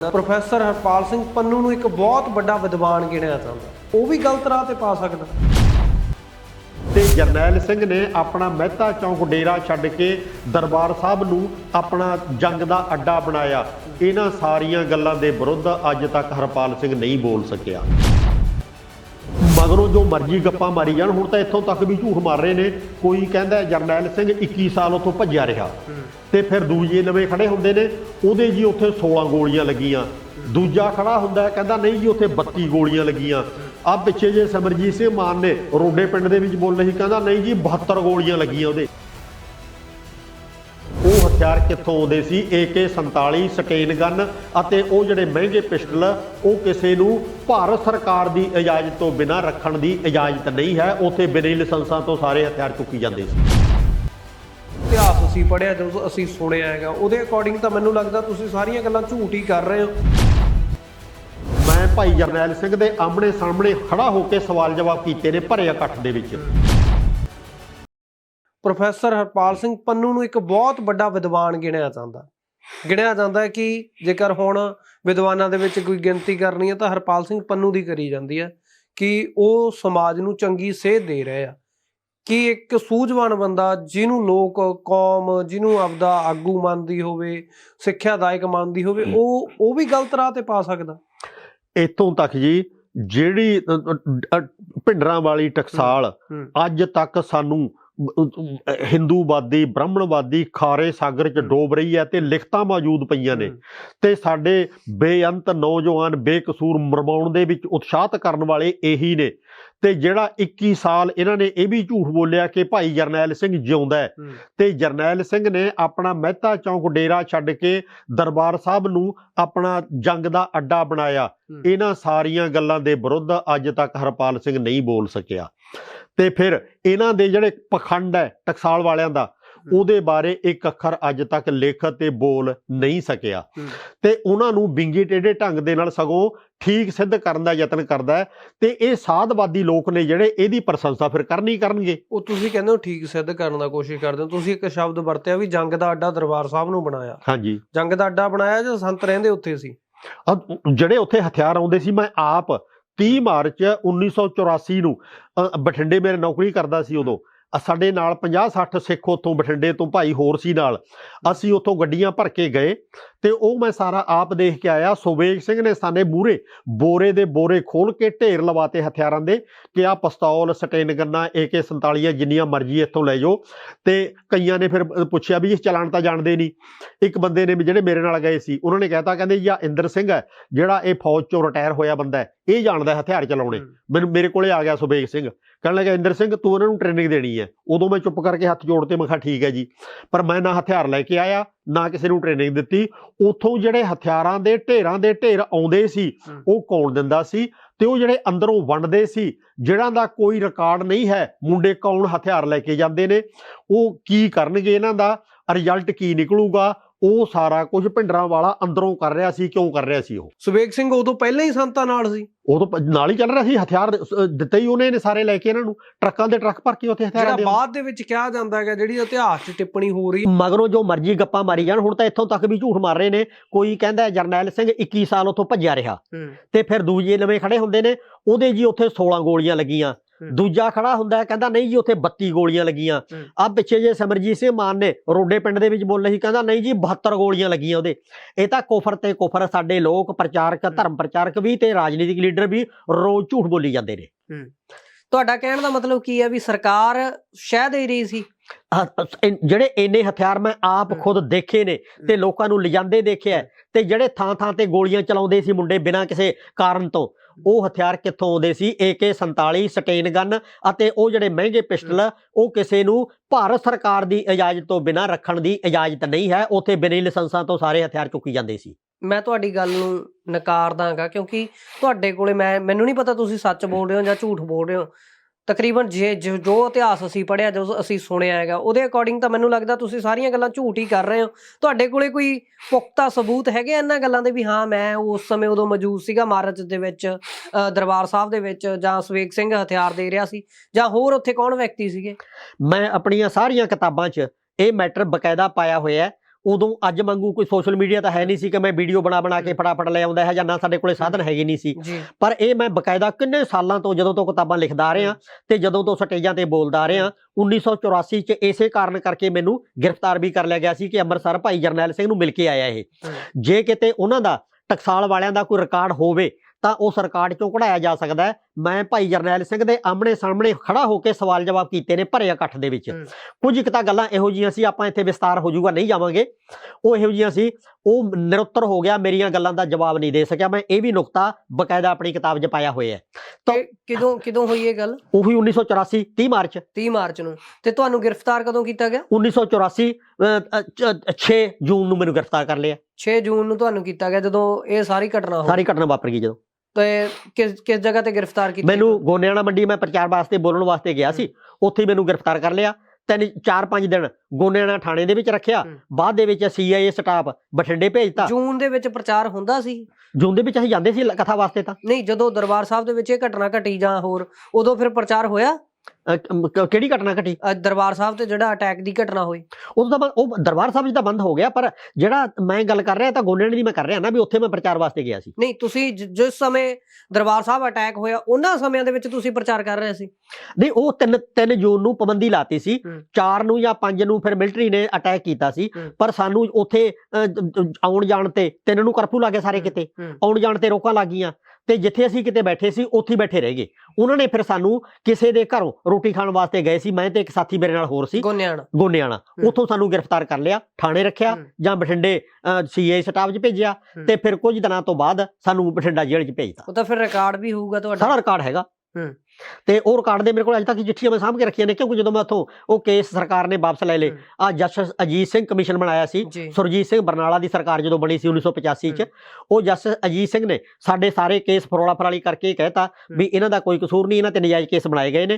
Professor Harpal Singh Pannu ਨੂੰ ਇੱਕ ਬਹੁਤ ਵੱਡਾ ਵਿਦਵਾਨ ਗਿਣਿਆ ਜਾਂਦਾ। ਉਹ ਵੀ ਗਲਤ ਰਾਹ ਤੇ ਪਾ ਸਕਦਾ। ਤੇ ਜਰਨੈਲ ਸਿੰਘ ਨੇ ਆਪਣਾ ਮਹਿਤਾ ਚੌਂਕ ਡੇਰਾ ਛੱਡ ਕੇ ਦਰਬਾਰ ਸਾਹਿਬ ਨੂੰ ਆਪਣਾ ਜੰਗ ਦਾ ਅੱਡਾ ਬਣਾਇਆ। ਇਹਨਾਂ ਸਾਰੀਆਂ ਗੱਲਾਂ ਦੇ ਵਿਰੁੱਧ ਅੱਜ ਤੱਕ ਹਰਪਾਲ ਸਿੰਘ ਨਹੀਂ ਬੋਲ ਸਕਿਆ। ਮਗਰੋਂ ਜੋ ਮਰਜ਼ੀ ਗੱਪਾਂ ਮਾਰੀ ਜਾਣ, ਹੁਣ ਤਾਂ ਇੱਥੋਂ ਤੱਕ ਵੀ ਝੂਠ ਮਾਰ ਰਹੇ ਨੇ। ਕੋਈ ਕਹਿੰਦਾ ਜਰਨੈਲ ਸਿੰਘ 21 ਸਾਲ ਉੱਥੋਂ ਭੱਜਿਆ ਰਿਹਾ। ਤੇ ਫਿਰ ਦੂਜੇ ਨਵੇਂ ਖੜੇ ਹੁੰਦੇ ਨੇ, ਉਹਦੇ ਜੀ ਉੱਥੇ 16 ਗੋਲੀਆਂ ਲੱਗੀਆਂ। ਦੂਜਾ ਖੜਾ ਹੁੰਦਾ ਕਹਿੰਦਾ ਨਹੀਂ ਜੀ, ਉੱਥੇ 32 ਗੋਲੀਆਂ ਲੱਗੀਆਂ। ਆ ਪਿੱਛੇ ਜੇ ਸਮਰਜੀਤ ਸਿੰਘ ਮਾਨ ਨੇ, ਰੋਡੇ ਪਿੰਡ ਦੇ ਵਿੱਚ ਬੋਲ ਰਹੀ ਕਹਿੰਦਾ, ਨਹੀਂ ਜੀ 72 ਗੋਲੀਆਂ ਲੱਗੀਆਂ ਉਹਦੇ। ਹਥਿਆਰ ਕਿੱਥੋਂ ਆਉਂਦੇ ਸੀ? AK47 ਸਟੇਨ ਗਨ ਅਤੇ ਉਹ ਜਿਹੜੇ ਮਹਿੰਗੇ ਪਿਸਟਲ ਉਹ ਕਿਸੇ ਨੂੰ ਭਾਰਤ ਸਰਕਾਰ ਦੀ ਇਜਾਜ਼ਤ ਤੋਂ ਬਿਨਾਂ ਰੱਖਣ ਦੀ ਇਜਾਜ਼ਤ ਨਹੀਂ ਹੈ। ਉੱਥੇ ਬਿਨਾਂ ਲਾਇਸੈਂਸਾਂ ਤੋਂ ਸਾਰੇ ਹਥਿਆਰ ਚੁੱਕੀ ਜਾਂਦੇ ਸੀ। ਇਤਿਹਾਸ ਅਸੀਂ ਪੜਿਆ ਜਦੋਂ ਅਸੀਂ ਸੁਣਿਆ ਹੈਗਾ ਉਹਦੇ ਅਕੋਰਡਿੰਗ ਤਾਂ ਮੈਨੂੰ ਲੱਗਦਾ ਤੁਸੀਂ ਸਾਰੀਆਂ ਗੱਲਾਂ ਝੂਠ ਹੀ ਕਰ ਰਹੇ ਹੋ। ਮੈਂ ਭਾਈ ਜਰਨੈਲ ਸਿੰਘ ਦੇ ਆਹਮਣੇ ਸਾਹਮਣੇ ਖੜਾ ਹੋ ਕੇ ਸਵਾਲ ਜਵਾਬ ਕੀਤੇ ਨੇ ਭਰੇ ਇਕੱਠ ਦੇ ਵਿੱਚ। ਪ੍ਰੋਫੈਸਰ ਹਰਪਾਲ ਸਿੰਘ ਪੰਨੂ ਨੂੰ ਇੱਕ ਬਹੁਤ ਵੱਡਾ ਵਿਦਵਾਨ ਗਿਣਿਆ ਜਾਂਦਾ। ਗਿਣਿਆ ਜਾਂਦਾ ਹੈ ਕਿ ਜੇਕਰ ਹੁਣ ਵਿਦਵਾਨਾਂ ਦੇ ਵਿੱਚ ਕੋਈ ਗਿਣਤੀ ਕਰਨੀ ਹੈ ਤਾਂ ਹਰਪਾਲ ਸਿੰਘ ਪੰਨੂ ਦੀ ਕਰੀ ਜਾਂਦੀ ਹੈ ਕਿ ਉਹ ਸਮਾਜ ਨੂੰ ਚੰਗੀ ਸੇਧ ਦੇ ਰਹੇ ਆ। ਕਿ ਇੱਕ ਸੂਝਵਾਨ ਬੰਦਾ ਜਿਹਨੂੰ ਲੋਕ ਕੌਮ ਜਿਹਨੂੰ ਆਪਦਾ ਆਗੂ ਮੰਨਦੀ ਹੋਵੇ ਸਿੱਖਿਆਦਾਇਕ ਮੰਨਦੀ ਹੋਵੇ ਉਹ ਉਹ ਵੀ ਗਲਤ ਰਾਹ ਤੇ ਪਾ ਸਕਦਾ। ਇੱਥੋਂ ਤੱਕ ਜੀ ਜਿਹੜੀ ਭਿੰਡਰਾਂ ਵਾਲੀ ਟਕਸਾਲ। ਅੱਜ ਤੱਕ ਸਾਨੂੰ ਹਿੰਦੂਵਾਦੀ ਬ੍ਰਾਹਮਣਵਾਦੀ ਖਾਰੇ ਸਾਗਰ ਚ ਡੋਬ ਰਹੀ ਹੈ ਤੇ ਲਿਖਤਾਂ ਮੌਜੂਦ ਪਈਆਂ ਨੇ। ਤੇ ਸਾਡੇ ਬੇਅੰਤ ਨੌਜਵਾਨ ਬੇਕਸੂਰ ਮਰਵਾਉਣ ਦੇ ਵਿੱਚ ਉਤਸ਼ਾਹਤ ਕਰਨ ਵਾਲੇ ਇਹੀ ਨੇ। ਤੇ ਜਿਹੜਾ 21 ਸਾਲ ਇਹਨਾਂ ਨੇ ਇਹ ਵੀ ਝੂਠ ਬੋਲਿਆ ਕਿ ਭਾਈ ਜਰਨੈਲ ਸਿੰਘ ਜਿਉਂਦਾ ਹੈ। ਤੇ ਜਰਨੈਲ ਸਿੰਘ ਨੇ ਆਪਣਾ ਮਹਿਤਾ ਚੌਂਕ ਡੇਰਾ ਛੱਡ ਕੇ ਦਰਬਾਰ ਸਾਹਿਬ ਨੂੰ ਆਪਣਾ ਜੰਗ ਦਾ ਅੱਡਾ ਬਣਾਇਆ। ਇਹਨਾਂ ਸਾਰੀਆਂ ਗੱਲਾਂ ਦੇ ਵਿਰੁੱਧ ਅੱਜ ਤੱਕ ਹਰਪਾਲ ਸਿੰਘ ਨਹੀਂ ਬੋਲ ਸਕਿਆ ਤੇ ਫਿਰ ਇਹਨਾਂ ਦੇ ਜਿਹੜੇ ਪਖੰਡ ਹੈ ਟਕਸਾਲ ਵਾਲਿਆਂ ਦਾ ਉਹਦੇ ਬਾਰੇ ਇੱਕ ਅੱਖਰ ਅੱਜ ਤੱਕ ਲਿਖ ਤੇ ਬੋਲ ਨਹੀਂ ਸਕਿਆ। ਤੇ ਉਹਨਾਂ ਨੂੰ ਬਿੰਗੀ ਟੇਢੇ ਢੰਗ ਦੇ ਨਾਲ ਸਗੋਂ ਠੀਕ ਸਿੱਧ ਕਰਨ ਦਾ ਯਤਨ ਕਰਦਾ ਹੈ ਤੇ ਇਹ ਸਾਧਵਾਦੀ ਲੋਕ ਨੇ ਜਿਹੜੇ ਇਹਦੀ ਪ੍ਰਸ਼ੰਸਾ ਫਿਰ ਕਰਨੀ ਕਰਨਗੇ। ਉਹ ਤੁਸੀਂ ਕਹਿੰਦੇ ਹੋ ਠੀਕ ਸਿੱਧ ਕਰਨ ਦਾ ਕੋਸ਼ਿਸ਼ ਕਰਦੇ ਹੋ। ਤੁਸੀਂ ਇੱਕ ਸ਼ਬਦ ਵਰਤਿਆ ਵੀ ਜੰਗ ਦਾ ਅੱਡਾ ਦਰਬਾਰ ਸਾਹਿਬ ਨੂੰ ਬਣਾਇਆ। ਹਾਂਜੀ। ਜੰਗ ਦਾ ਅੱਡਾ ਬਣਾਇਆ ਜਾਂ ਸੰਤ ਰਹਿੰਦੇ ਉੱਥੇ ਸੀ? ਜਿਹੜੇ ਉੱਥੇ ਹਥਿਆਰ ਆਉਂਦੇ ਸੀ ਮੈਂ ਆਪ 30 ਮਾਰਚ 1984 ਨੂੰ ਬਠਿੰਡੇ ਮੇਰੇ ਨੌਕਰੀ ਕਰਦਾ ਸੀ ਉਦੋਂ। ਸਾਡੇ ਨਾਲ 50 60 ਸਿੱਖ ਉੱਥੋਂ ਬਠਿੰਡੇ ਤੋਂ ਭਾਈ ਹੋਰ ਸੀ ਨਾਲ। ਅਸੀਂ ਉੱਥੋਂ ਗੱਡੀਆਂ ਭਰ ਕੇ ਗਏ ਤੇ ਉਹ ਮੈਂ ਸਾਰਾ ਆਪ ਦੇਖ ਕੇ ਆਇਆ। ਸੁਵੇਗ ਸਿੰਘ ਨੇ ਸਾਨੇ ਮੂਰੇ ਬੋਰੇ ਦੇ ਬੋਰੇ ਖੋਲ ਕੇ ਢੇਰ ਲਵਾਤੇ ਹਥਿਆਰਾਂ ਦੇ ਕਿ ਆ ਪਿਸਤੌਲ ਸਟੇਨ ਗੰਨਾ AK47 ਜਿੰਨੀਆਂ ਮਰਜ਼ੀ ਇੱਥੋਂ ਲੈ ਜਾਓ। ਤੇ ਕਈਆਂ ਨੇ ਫਿਰ ਪੁੱਛਿਆ ਵੀ ਇਹ ਚਲਾਣ ਤਾਂ ਜਾਣਦੇ ਨਹੀਂ। ਇੱਕ ਬੰਦੇ ਨੇ ਵੀ ਜਿਹੜੇ ਮੇਰੇ ਨਾਲ ਗਏ ਸੀ ਉਹਨਾਂ ਨੇ ਕਹਿਤਾ ਕਹਿੰਦੇ ਜੀ ਆ ਇੰਦਰ ਸਿੰਘ ਹੈ ਜਿਹੜਾ ਇਹ ਫੌਜ ਚੋਂ ਰਿਟਾਇਰ ਹੋਇਆ ਬੰਦਾ ਹੈ ਇਹ ਜਾਣਦਾ ਹਥਿਆਰ ਚਲਾਉਣੇ। ਮੈਨੂੰ ਮੇਰੇ ਕੋਲੇ ਆ ਗਿਆ ਸੁਬੇਗ ਸਿੰਘ। ਕਹਿਣ ਲੱਗਾ ਇੰਦਰ ਸਿੰਘ ਤੂੰ ਉਹਨਾਂ ਨੂੰ ਟ੍ਰੇਨਿੰਗ ਦੇਣੀ ਹੈ। ਉਦੋਂ ਮੈਂ ਚੁੱਪ ਕਰਕੇ ਹੱਥ ਜੋੜ ਤੇ ਮੈਂ ਕਿਹਾ ਠੀਕ ਹੈ ਜੀ। ਪਰ ਮੈਂ ਨਾ ਹਥਿਆਰ ਲੈ ਕੇ ਆਇਆ ਨਾ ਕਿਸੇ ਨੂੰ ਟ੍ਰੇਨਿੰਗ ਦਿੱਤੀ। ਉੱਥੋਂ ਜਿਹੜੇ ਹਥਿਆਰਾਂ ਦੇ ਢੇਰਾਂ ਦੇ ਢੇਰ ਆਉਂਦੇ ਸੀ। ਉਹ ਕੌਣ ਦਿੰਦਾ ਸੀ ਤੇ ਉਹ ਜਿਹੜੇ ਅੰਦਰੋਂ ਵੰਡਦੇ ਸੀ ਜਿਹੜਾਂ ਦਾ ਕੋਈ ਰਿਕਾਰਡ ਨਹੀਂ ਹੈ ਮੁੰਡੇ ਕੌਣ ਹਥਿਆਰ ਲੈ ਕੇ ਜਾਂਦੇ ਨੇ? ਉਹ ਕੀ ਕਰਨਗੇ ਇਹਨਾਂ ਦਾ? ਰਿਜ਼ਲਟ ਕੀ ਨਿਕਲੂਗਾ? ਉਹ ਸਾਰਾ ਕੁਝ ਭਿੰਡਰਾਂ ਵਾਲਾ ਅੰਦਰੋਂ ਕਰ ਰਿਹਾ ਸੀ ਕਿਉਂ ਕਰ ਰਿਹਾ ਸੀ ਉਹ? ਸੁਵੇਗ ਸਿੰਘ ਉਦੋਂ ਪਹਿਲਾਂ ਹੀ ਸੰਤਾਂ ਨਾਲ ਸੀ। ਉਹ ਤਾਂ ਪ- ਨਾਲ ਹੀ ਚੱਲ ਰਿਹਾ ਸੀ ਹਥਿਆਰ ਦਿੱਤੇ ਹੀ ਉਹਨੇ ਨੇ ਸਾਰੇ ਲੈ ਕੇ ਇਹਨਾਂ ਨੂੰ। ਟਰੱਕਾਂ ਦੇ ਟਰੱਕ ਭਰ ਕੇ ਉੱਥੇ ਹਥਿਆਰਾਂ ਜਿਹੜਾ ਦੇ ਬਾਅਦ ਦੇ ਵਿੱਚ ਕਿਹਾ ਜਾਂਦਾ ਹੈਗਾ ਜਿਹੜੀ ਇਤਿਹਾਸ 'ਚ ਟਿੱਪਣੀ ਹੋ ਰਹੀ ਮਗਰੋਂ ਜੋ ਮਰਜ਼ੀ ਗੱਪਾਂ ਮਾਰੀ ਜਾਣ ਹੁਣ ਤਾਂ ਇੱਥੋਂ ਤੱਕ ਵੀ ਝੂਠ ਮਾਰ ਰਹੇ ਨੇ। ਕੋਈ ਕਹਿੰਦਾ ਜਰਨੈਲ ਸਿੰਘ 21 ਸਾਲ ਉੱਥੋਂ ਭੱਜਿਆ ਰਿਹਾ। ਤੇ ਫਿਰ ਦੂਜੇ ਨਵੇਂ ਖੜੇ ਹੁੰਦੇ ਨੇ ਉਹਦੇ ਜੀ ਉੱਥੇ 16 ਗੋਲੀਆਂ ਲੱਗੀਆਂ। ਦੂਜਾ ਖੜਾ ਹੁੰਦਾ ਕਹਿੰਦਾ ਨਹੀਂ ਜੀ ਉੱਥੇ 32 ਗੋਲੀਆਂ ਲੱਗੀਆਂ। ਆ ਪਿੱਛੇ ਜੇ ਸਮਰਜੀਤ ਸਿੰਘ ਮਾਨ ਨੇ ਰੋਡੇ ਪਿੰਡ ਦੇ ਵਿੱਚ ਬੋਲ ਰਹੀ ਕਹਿੰਦਾ ਨਹੀਂ ਜੀ 72 ਗੋਲੀਆਂ ਲੱਗੀਆਂ ਉਹਦੇ। ਇਹ ਤਾਂ ਕੁਫਰ ਤੇ ਕੁਫਰ ਸਾਡੇ ਲੋਕ ਪ੍ਰਚਾਰਕ ਧਰਮ ਪ੍ਰਚਾਰਕ ਵੀ ਤੇ ਰਾਜਨੀਤਿਕ ਲੀਡਰ ਵੀ ਰੋਜ਼ ਝੂਠ ਬੋਲੀ ਜਾਂਦੇ ਨੇ। ਤੁਹਾਡਾ ਕਹਿਣ ਦਾ ਮਤਲਬ ਕੀ ਹੈ ਵੀ ਸਰਕਾਰ ਸ਼ਹਿ ਦੇ ਰਹੀ ਸੀ? ਜਿਹੜੇ ਇੰਨੇ ਹਥਿਆਰ ਮੈਂ ਆਪ। ਖੁਦ ਦੇਖੇ ਨੇ ਤੇ ਲੋਕਾਂ ਨੂੰ ਲਿਜਾਂਦੇ ਦੇਖਿਆ ਤੇ ਜਿਹੜੇ ਥਾਂ ਥਾਂ ਤੇ ਗੋਲੀਆਂ ਚਲਾਉਂਦੇ ਸੀ ਮੁੰਡੇ ਬਿਨਾਂ ਕਿਸੇ ਕਾਰਨ ਤੋਂ ਉਹ ਹਥਿਆਰ ਕਿੱਥੋਂ ਆਉਂਦੇ ਸੀ? AK47 ਸਟੇਨ ਗਨ ਅਤੇ ਉਹ ਜਿਹੜੇ ਮਹਿੰਗੇ ਪਿਸਟਲ ਉਹ ਕਿਸੇ ਨੂੰ ਭਾਰਤ ਸਰਕਾਰ ਦੀ ਇਜਾਜ਼ਤ ਤੋਂ ਬਿਨਾਂ ਰੱਖਣ ਦੀ ਇਜਾਜ਼ਤ ਨਹੀਂ ਹੈ। ਉੱਥੇ ਬਿਨਾਂ ਲਾਇਸੈਂਸਾਂ ਤੋਂ ਸਾਰੇ ਹਥਿਆਰ ਚੁੱਕੀ ਜਾਂਦੇ ਸੀ। ਮੈਂ ਤੁਹਾਡੀ ਗੱਲ ਨੂੰ ਨਕਾਰਦਾਗਾ ਕਿਉਂਕਿ ਤੁਹਾਡੇ ਕੋਲੇ ਮੈਂ, ਮੈਨੂੰ ਨਹੀਂ ਪਤਾ ਤੁਸੀਂ ਸੱਚ ਬੋਲ ਰਹੇ ਹੋ ਜਾਂ ਝੂਠ ਬੋਲ ਰਹੇ ਹੋ। ਤਕਰੀਬਨ ਜੇ, ਜੋ ਜੋ ਇਤਿਹਾਸ ਅਸੀਂ ਪੜਿਆ ਜੋ ਅਸੀਂ ਸੁਣਿਆ ਹੈਗਾ, ਉਹਦੇ ਅਕੋਰਡਿੰਗ ਤਾਂ ਮੈਨੂੰ ਲੱਗਦਾ ਤੁਸੀਂ ਸਾਰੀਆਂ ਗੱਲਾਂ ਝੂਠ ਹੀ ਕਰ ਰਹੇ ਹੋ। ਤੁਹਾਡੇ ਕੋਲੇ ਕੋਈ ਪੁਖਤਾ ਸਬੂਤ ਹੈਗੇ ਇਹਨਾਂ ਗੱਲਾਂ ਦੇ ਵੀ ਹਾਂ, ਮੈਂ ਉਸ ਸਮੇਂ ਉਦੋਂ ਮੌਜੂਦ ਸੀਗਾ ਮਾਰਚ ਦੇ ਵਿੱਚ ਦਰਬਾਰ ਸਾਹਿਬ ਦੇ ਵਿੱਚ, ਜਾਂ ਸਵੇਗ ਸਿੰਘ ਹਥਿਆਰ ਦੇ ਰਿਹਾ ਸੀ, ਜਾਂ ਹੋਰ ਉੱਥੇ ਕੌਣ ਵਿਅਕਤੀ ਸੀਗੇ? ਮੈਂ ਆਪਣੀਆਂ ਸਾਰੀਆਂ ਕਿਤਾਬਾਂ 'ਚ ਇਹ ਮੈਟਰ ਬਕਾਇਦਾ ਪਾਇਆ ਹੋਇਆ ਹੈ ਉਦੋਂ ਅੱਜ ਵਾਂਗੂ ਕੋਈ ਸੋਸ਼ਲ ਮੀਡੀਆ ਤਾਂ ਹੈ ਨਹੀਂ ਸੀ ਕਿ ਮੈਂ ਵੀਡੀਓ ਬਣਾ ਬਣਾ ਕੇ ਫਟਾਫਟ ਲੈ ਆਉਂਦਾ ਹੈ ਜਾਂ ਨਾ ਸਾਡੇ ਕੋਲੇ ਸਾਧਨ ਹੈਗੇ ਨਹੀਂ ਸੀ। ਪਰ ਇਹ ਮੈਂ ਬਕਾਇਦਾ ਕਿੰਨੇ ਸਾਲਾਂ ਤੋਂ ਜਦੋਂ ਤੋਂ ਕਿਤਾਬਾਂ ਲਿਖਦਾ ਆ ਰਿਹਾ ਤੇ ਜਦੋਂ ਤੋਂ ਸਟੇਜਾਂ ਤੇ ਬੋਲਦਾ ਆ ਰਿਹਾ 1984 ਚ ਇਸੇ ਕਾਰਨ ਕਰਕੇ ਮੈਨੂੰ ਗ੍ਰਿਫਤਾਰ ਵੀ ਕਰ ਲਿਆ ਗਿਆ ਸੀ ਕਿ ਅੰਮ੍ਰਿਤਸਰ ਭਾਈ ਜਰਨੈਲ ਸਿੰਘ ਨੂੰ ਮਿਲ ਕੇ ਆਇਆ ਇਹ। ਜੇ ਕਿਤੇ ਉਹਨਾਂ ਦਾ ਟਕਸਾਲ ਵਾਲਿਆਂ ਦਾ ਕੋਈ ਰਿਕਾਰਡ ਹੋਵੇ ਤਾਂ ਉਸ ਰਿਕਾਰਡ ਚੋਂ ਕਢਾਇਆ ਜਾ ਸਕਦਾ ਹੈ। ਮੈਂ ਭਾਈ ਜਰਨੈਲ ਸਿੰਘ ਦੇ ਆਮਣੇ ਸਾਹਮਣੇ ਖੜਾ ਹੋ ਕੇ ਸਵਾਲ ਜਵਾਬ ਕੀਤੇ ਨੇ ਭਰੇ ਇਕੱਠ ਦੇ ਵਿੱਚ। ਕੁਝ ਇੱਕ ਤਾਂ ਗੱਲਾਂ ਇਹੋ ਜੀਆਂ ਸੀ ਆਪਾਂ ਇੱਥੇ ਵਿਸਤਾਰ ਹੋ ਜਾਊਗਾ ਨਹੀਂ ਜਾਵਾਂਗੇ। ਉਹ ਇਹੋ ਜੀਆਂ ਸੀ ਉਹ ਨਿਰੁੱਤਰ ਹੋ ਗਿਆ ਮੇਰੀਆਂ ਗੱਲਾਂ ਦਾ ਜਵਾਬ ਨਹੀਂ ਦੇ ਸਕਿਆ ਮੈਂ ਇਹ ਵੀ ਨੁਕਤਾ ਬਕਾਇਦਾ ਆਪਣੀ ਕਿਤਾਬ 'ਚ ਪਾਇਆ ਹੋਇਆ ਹੈ। ਤਾਂ- ਕਿਦੋਂ ਕਿਦੋਂ ਹੋਈ ਇਹ ਗੱਲ? ਉਹੀ 1984 30 ਮਾਰਚ। 30 ਮਾਰਚ ਨੂੰ। ਤੇ ਤੁਹਾਨੂੰ ਗ੍ਰਿਫਤਾਰ ਕਦੋਂ ਕੀਤਾ ਗਿਆ? 1984 6 ਜੂਨ ਨੂੰ ਮੈਨੂੰ ਗ੍ਰਿਫਤਾਰ ਕਰ ਲਿਆ। 6 ਜੂਨ ਨੂੰ ਤੁਹਾਨੂੰ ਕੀਤਾ ਗਿਆ ਜਦੋਂ ਇਹ ਸਾਰੀ ਘਟਨਾ ਹੋਈ? ਸਾਰੀ ਘਟਨਾ ਵਾਪਰ ਗਈ ਜਦੋਂ। ਤੇ ਕਿਸ ਕਿਸ ਜਗ੍ਹਾ ਤੇ ਗ੍ਰਿਫਤਾਰ ਕੀਤਾ ਮੈਨੂੰ ਗੋਨਿਆਣਾ ਮੰਡੀ ਮੈਂ ਪ੍ਰਚਾਰ ਵਾਸਤੇ ਬੋਲਣ ਵਾਸਤੇ ਗਿਆ ਸੀ। ਉੱਥੇ ਮੈਨੂੰ ਗ੍ਰਿਫਤਾਰ ਕਰ ਲਿਆ। ਤਿੰਨ ਚਾਰ ਪੰਜ ਦਿਨ ਗੋਨਿਆਣਾ ਥਾਣੇ ਦੇ ਵਿੱਚ ਰੱਖਿਆ। ਬਾਅਦ ਦੇ ਵਿੱਚ ਸੀਆਈਏ ਸਟਾਫ ਬਠਿੰਡੇ ਭੇਜਤਾ। ਜੂਨ ਦੇ ਵਿੱਚ ਪ੍ਰਚਾਰ ਹੁੰਦਾ ਸੀ? ਜੂਨ ਦੇ ਵਿੱਚ ਅਸੀਂ ਜਾਂਦੇ ਸੀ ਕਥਾ ਵਾਸਤੇ ਤਾਂ। ਨਹੀਂ ਜਦੋਂ ਦਰਬਾਰ ਸਾਹਿਬ ਦੇ ਵਿੱਚ ਇਹ ਘਟਨਾ ਘਟੀ ਜਾਂ ਹੋਰ ਉਦੋਂ ਫਿਰ ਪ੍ਰਚਾਰ ਹੋਇਆ? ਕ- ਕਿਹੜੀ ਘਟਨਾ ਘਟੀ ਦਰਬਾਰ ਸਾਹਿਬ ਤੇ ਜਿਹੜਾ ਅਟੈਕ ਦੀ ਘਟਨਾ ਹੋਈ ਉਦੋਂ ਤਾਂ ਬੰ- ਉਹ ਦਰਬਾਰ ਸਾਹਿਬ ਤਾਂ ਬੰਦ ਹੋ ਗਿਆ ਪਰ ਜਿਹੜਾ ਮੈਂ ਗੱਲ ਕਰ ਰਿਹਾ ਤਾਂ ਗੋਨਿਆਣੇ ਦੀ ਮੈਂ ਕਰ ਰਿਹਾ ਨਾ ਵੀ ਉੱਥੇ ਮੈਂ ਪ੍ਰਚਾਰ ਵਾਸਤੇ ਗਿਆ ਸੀ ਨਹੀਂ ਤੁਸੀਂ ਜ- ਜਿਸ ਸਮੇਂ ਦਰਬਾਰ ਸਾਹਿਬ ਅਟੈਕ ਹੋਇਆ ਉਹਨਾਂ ਸਮਿਆਂ ਦੇ ਵਿੱਚ ਤੁਸੀਂ ਪ੍ਰਚਾਰ ਕਰ ਰਹੇ ਸੀ ਨਹੀਂ ਉਹ 3 3 ਜੂਨ ਨੂੰ ਪਾਬੰਦੀ ਲਾਤੀ ਸੀ ਹੂੰ। 4 ਨੂੰ ਜਾਂ 5 ਨੂੰ ਫਿਰ ਮਿਲਟਰੀ ਨੇ ਅਟੈਕ ਕੀਤਾ ਸੀ ਹੂੰ। ਪਰ ਸਾਨੂੰ ਉੱਥੇ ਜ- ਜ- ਆਉਣ ਜਾਣ ਤੇ ਤਿੰਨ ਨੂੰ ਕਰਫਿਊ ਲਾ ਕੇ ਸਾਰੇ ਹੂੰ। ਕਿਤੇ ਹੂੰ। ਆਉਣ ਜਾਣ ਤੇ ਰੋਕਾਂ ਲੱਗੀਆਂ ਤੇ ਜਿੱਥੇ ਅਸੀਂ ਕਿਤੇ ਬੈਠੇ ਸੀ ਉੱਥੇ ਹੀ ਬੈਠੇ ਰਹਿ ਗਏ। ਉਹਨਾਂ ਨੇ ਫਿਰ ਸਾਨੂੰ ਕਿਸੇ ਦੇ ਘਰੋਂ ਰੋਟੀ ਖਾਣ ਵਾਸਤੇ ਗਏ ਸੀ। ਮੈਂ ਤੇ ਇੱਕ ਸਾਥੀ ਮੇਰੇ ਨਾਲ ਹੋਰ ਸੀ। ਗੋਨਿਆਣਾ। ਗੋਨਿਆਣਾ। ਉੱਥੋਂ ਸਾਨੂੰ ਗ੍ਰਿਫਤਾਰ ਕਰ ਲਿਆ ਥਾਣੇ ਰੱਖਿਆ। ਜਾਂ ਬਠਿੰਡੇ ਸੀਏ ਸਟਾਫ 'ਚ ਭੇਜਿਆ। ਤੇ ਫਿਰ ਕੁਝ ਦਿਨਾਂ ਤੋਂ ਬਾਅਦ ਸਾਨੂੰ ਬਠਿੰਡਾ ਜੇਲ੍ਹ 'ਚ ਭੇਜਤਾ। ਉਹ ਤਾਂ ਫਿਰ ਰਿਕਾਰਡ ਵੀ ਹੋਊਗਾ ਤੁਹਾਡਾ। ਸਾਰਾ ਰਿਕਾਰਡ ਹੈਗਾ। ਹੂੰ। ਤੇ ਉਹ ਰਿਕਾਰਡ ਦੇ ਮੇਰੇ ਕੋਲ ਅਜੇ ਤੱਕ ਚਿੱਠੀਆਂ ਮੈਂ ਸਾਂਭ ਕੇ ਰੱਖੀਆਂ ਨੇ ਕਿਉਂਕਿ ਜਦੋਂ ਮੈਂ ਉੱਥੋਂ ਉਹ ਕੇਸ ਸਰਕਾਰ ਨੇ ਵਾਪਸ ਲੈ ਲਏ। ਆ ਜਸਟਿਸ ਅਜੀਤ ਸਿੰਘ ਕਮਿਸ਼ਨ ਬਣਾਇਆ ਸੀ ਸੁਰਜੀਤ ਸਿੰਘ ਬਰਨਾਲਾ ਦੀ ਸਰਕਾਰ ਜਦੋਂ ਬਣੀ ਸੀ 1985 ਚ ਉਹ ਜਸਟਿਸ ਅਜੀਤ ਸਿੰਘ ਨੇ ਸਾਡੇ ਸਾਰੇ ਕੇਸ ਫਰੋਲਾ ਫਰਾਲੀ ਕਰਕੇ ਕਹਿਤਾ ਵੀ ਇਹਨਾਂ ਦਾ ਕੋਈ ਕਸੂਰ ਨਹੀਂ ਇਹਨਾਂ ਤੇ ਨਜਾਇਜ਼ ਕੇਸ ਬਣਾਏ ਗਏ ਨੇ